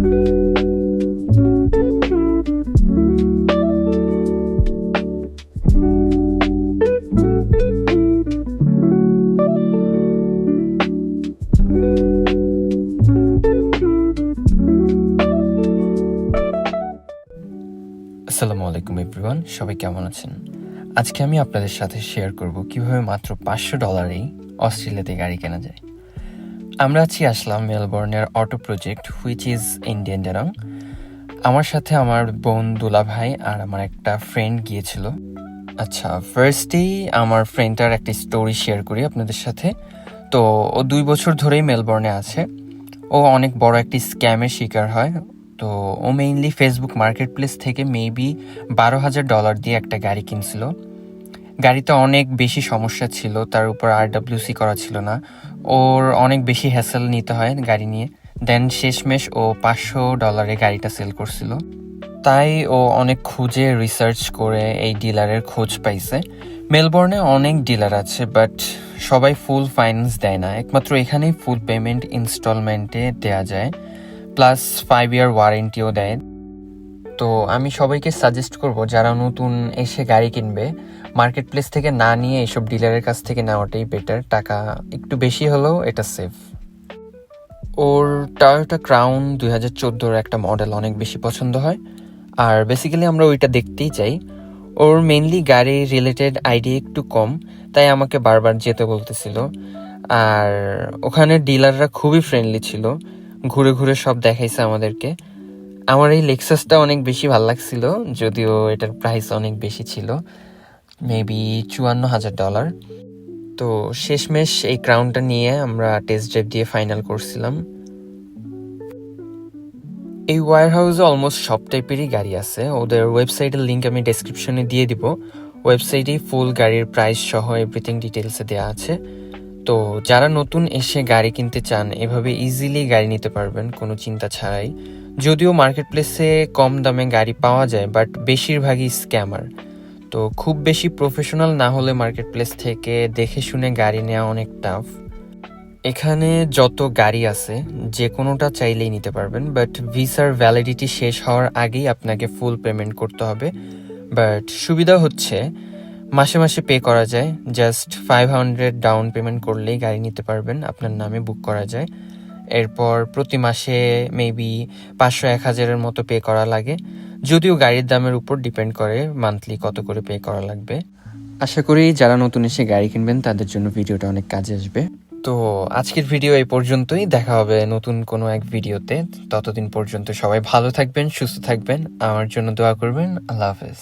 আসসালামু আলাইকুম সবাই কেমন আছেন? আজকে আমি আপনাদের সাথে শেয়ার করব কীভাবে মাত্র পাঁচশো ডলারেই অস্ট্রেলিয়াতে গাড়ি কেনা যায়। আমরা আছি Aslam মেলবোর্নের auto project which is Indian ডেরং আমার সাথে আমার বোন দুলা ভাই আর আমার একটা ফ্রেন্ড গিয়েছিল। আচ্ছা ফার্স্টেই আমার ফ্রেন্ডটার একটা স্টোরি শেয়ার করি আপনাদের সাথে। তো ও দুই বছর ধরেই মেলবোর্নে আছে। ও অনেক বড় একটি স্ক্যামের শিকার হয়। তো ও মেইনলি ফেসবুক মার্কেট প্লেস থেকে মেবি বারো হাজার ডলার দিয়ে একটা গাড়ি কিনছিল। গাড়িতে অনেক বেশি সমস্যা ছিল, তার উপর আর ডাব্লিউসি করা ছিল না। ওর অনেক বেশি হ্যাসেল নিতে হয় গাড়ি নিয়ে। দেন শেষমেশ ও পাঁচশো ডলারে গাড়িটা সেল করছিল। তাই ও অনেক খুঁজে রিসার্চ করে এই ডিলারের খোঁজ পাইছে। মেলবোর্নে অনেক ডিলার আছে বাট সবাই ফুল ফাইন্যান্স দেয় না। একমাত্র এখানেই ফুল পেমেন্ট ইনস্টলমেন্টে দেয়া যায়। প্লাস ফাইভ ইয়ার ওয়ারেন্টিও দেয়। তো আমি সবাইকে সাজেস্ট করব, যারা নতুন এসে গাড়ি কিনবে মার্কেট প্লেস থেকে না নিয়ে এসব ডিলারের কাছ থেকে নেওয়াটাই বেটার টাকা একটু বেশি হলেও এটা সেফ ওর টয়োটা ক্রাউন দুই হাজার চোদ্দোর একটা মডেল অনেক বেশি পছন্দ হয়। আর বেসিক্যালি আমরা ওইটা দেখতেই চাই। ওর মেনলি গাড়ি রিলেটেড আইডিয়া একটু কম, তাই আমাকে বারবার যেতে বলতেছিল। আর ওখানে ডিলাররা খুবই ফ্রেন্ডলি ছিল। ঘুরে ঘুরে সব দেখাইছে আমাদেরকে। আমার এই লেক্সাসটা অনেক বেশি ভালো লাগছিল, যদিও এটার প্রাইস অনেক বেশি ছিল মেবি চুয়ান্ন হাজার ডলার তো শেষমেশ এই ক্রাউনটা নিয়ে আমরা টেস্ট ড্রাইভ দিয়ে ফাইনাল করছিলাম। এই ওয়ার হাউসে অলমোস্ট সব টাইপেরই গাড়ি আছে, ওদের ওয়েবসাইটের লিঙ্ক আমি ডেসক্রিপশনে দিয়ে দিব। ওয়েবসাইটেই ফুল গাড়ির প্রাইস সহ এভরিথিং ডিটেলসে দেওয়া আছে। তো যারা নতুন এসে গাড়ি কিনতে চান, এভাবে ইজিলি গাড়ি নিতে পারবেন, কোনো চিন্তা ছাড়াই। যদিও মার্কেট প্লেসে কম দামে গাড়ি পাওয়া যায় বাট বেশিরভাগই স্ক্যামার তো খুব বেশি প্রফেশনাল না হলে মার্কেট প্লেস থেকে দেখে শুনে গাড়ি নেওয়া অনেক টাফ এখানে যত গাড়ি আছে, যে কোনোটা চাইলেই নিতে পারবেন বাট ভিসার ভ্যালিডিটি শেষ হওয়ার আগেই আপনাকে ফুল পেমেন্ট করতে হবে। বাট সুবিধা হচ্ছে, মাসে মাসে পে করা যায় just five hundred down payment করলেই গাড়ি নিতে পারবেন, আপনার নামে বুক করা যায়। এরপর প্রতি মাসে মেবি পাঁচশো এক হাজারের মতো পে করা লাগে। যদিও গাড়ির দামের উপর ডিপেন্ড করে মান্থলি কত করে পে করা লাগবে। আশা করি যারা নতুন এসে গাড়ি কিনবেন তাদের জন্য ভিডিওটা অনেক কাজে আসবে। তো আজকের ভিডিও এই পর্যন্তই। দেখা হবে নতুন কোনো এক ভিডিওতে। ততদিন পর্যন্ত সবাই ভালো থাকবেন সুস্থ থাকবেন। আমার জন্য দোয়া করবেন। আল্লাহ হাফেজ।